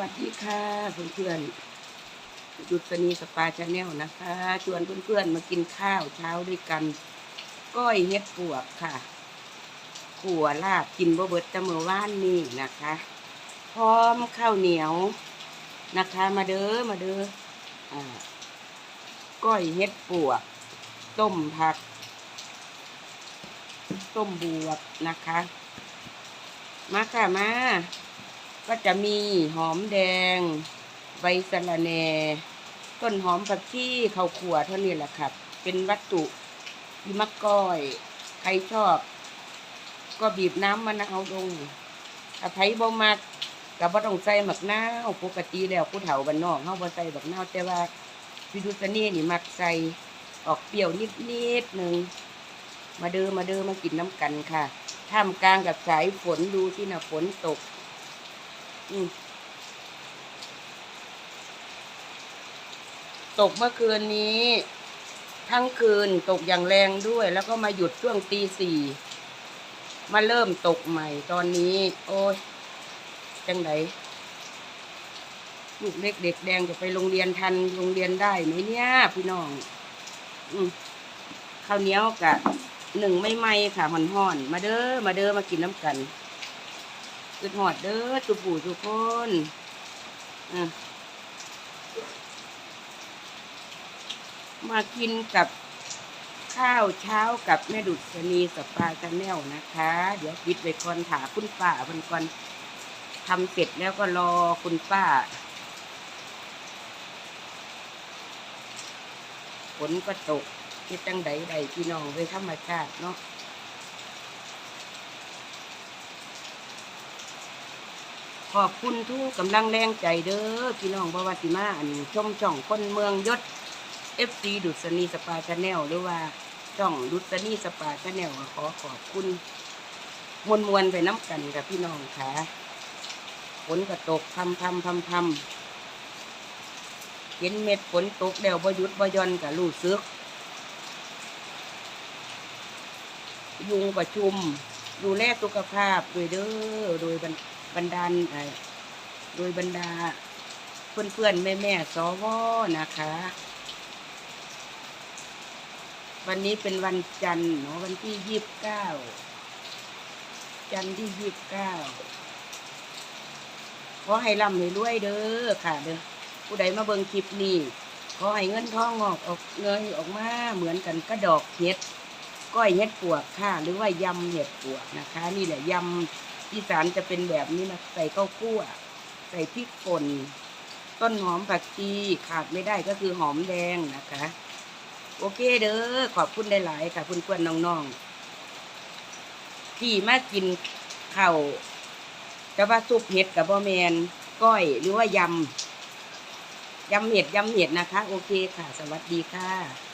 วัสดีค่ะเพื่อนๆดุษณีสปาชาแนลนะคะ ชวนเพื่อนๆมากินข้าวเช้าด้วยกัน ก้อยเฮ็ดปวกค่ะ ขัวลาบกินบ่เบิดตะเมื่อวานนี้นะคะ พร้อมข้าวเหนียวนะคะ มาเด้อมาเด้ออ่าก้อยเฮ็ดปวก ต้มผัก ต้มบวบนะคะ มาค่ะมา ก็จะมีหอมแดง ใบสะระแหน่ต้นหอมผักชีข้าวขัวเท่านี้แหละครับ เป็นวัตถุที่มักก้อย ใครชอบ ก็บีบน้ำมะนาวลงถ้าไผบ่มักก็บ่ต้องใส่หมักนาวปกติแล้วผู้เฒ่าบ้านนอกเฮาบ่ใส่บักนาวแต่ว่าพิทุสนี่นี่มักใส่ออกเปรี้ยวนิดๆหนึ่งมาเด้อมาเด้อมากินน้ำกันค่ะท่ามกลางกับสายฝนดูที่น่ะฝนตก ตกเมื่อคืนนี้ ทั้งคืนตกอย่างแรงด้วย แล้วก็มาหยุดช่วงตีสี่มาเริ่มตกใหม่ตอนนี้ โอ้ยจังไดลูกเล็กเด็กแดงจะไปโรงเรียนทันโรงเรียนได้ไหมเนี่ยพี่น้อง อืมข้าวเหนียวกะหนึ่งไม่ไหมค่ะหอนห่อนมาเด้อมาเด้อมากินน้ำกัน อึดหอดเด้อสุปู่ทุกคนมากินกับข้าวเช้ากับแม่ดุษณีสปาชาแนลนะคะ เดี๋ยวปิดไว้ก่อนถาคุณป้าเพิ่นก่อนทำเสร็จแล้วก็รอคุณป้าฝนก็ตกที่จังใดใดพี่น้องเลยธรรมชาติเนาะ ขอบคุณทุกกำลังแรงใจเด้อพี่น้องบวาติมาอันชมช่องคนเมืองยศเอฟซีดุษณีสปาชาแนลหรือว่าช่องดุษณีสปาชาแนลขอขอบคุณมวลมวลไปน้ำกันกับพี่น้องค่ะฝนก็ตกพำพำพำพำเห็นเม็ดฝนตกแล้วบยุดบยอนกับลูกซึก ยุงประชุม ดูแลสุขภาพโดวยเด้อโดยบรร บรรดาโดยบรรดาเพื่อนเพื่อนแม่แม่ๆสวนะคะ วันนี้เป็นวันจันทร์เนาะวันที่ยี่สิบเก้าจันทร์ที่ยี่สิบเก้าขอให้ร่ำให้รวยเด้อค่ะเด้อผู้ใดมาเบิ่งคลิปนี้ขอให้เงินทองงอกออกเงยออกมาเหมือนกันกระดอกเห็ดก้อยเห็ดปวกค่ะ หรือว่ายำเห็ดปวกนะคะ นี่แหละยำ อีสานจะเป็นแบบนี้นะใส่ข้าวคั่ว ใส่พริกป่น ต้นหอมผักชีขาดไม่ได้ก็คือหอมแดงนะคะ โอเคเด้อขอบคุณหลายๆค่ะคุณเพื่อนน้องๆที่มากินข้าวแต่ว่าซุปเห็ดกับบอแมนก้อยหรือว่ายำยำเห็ดยำเห็ดนะคะ โอเคค่ะ สวัสดีค่ะ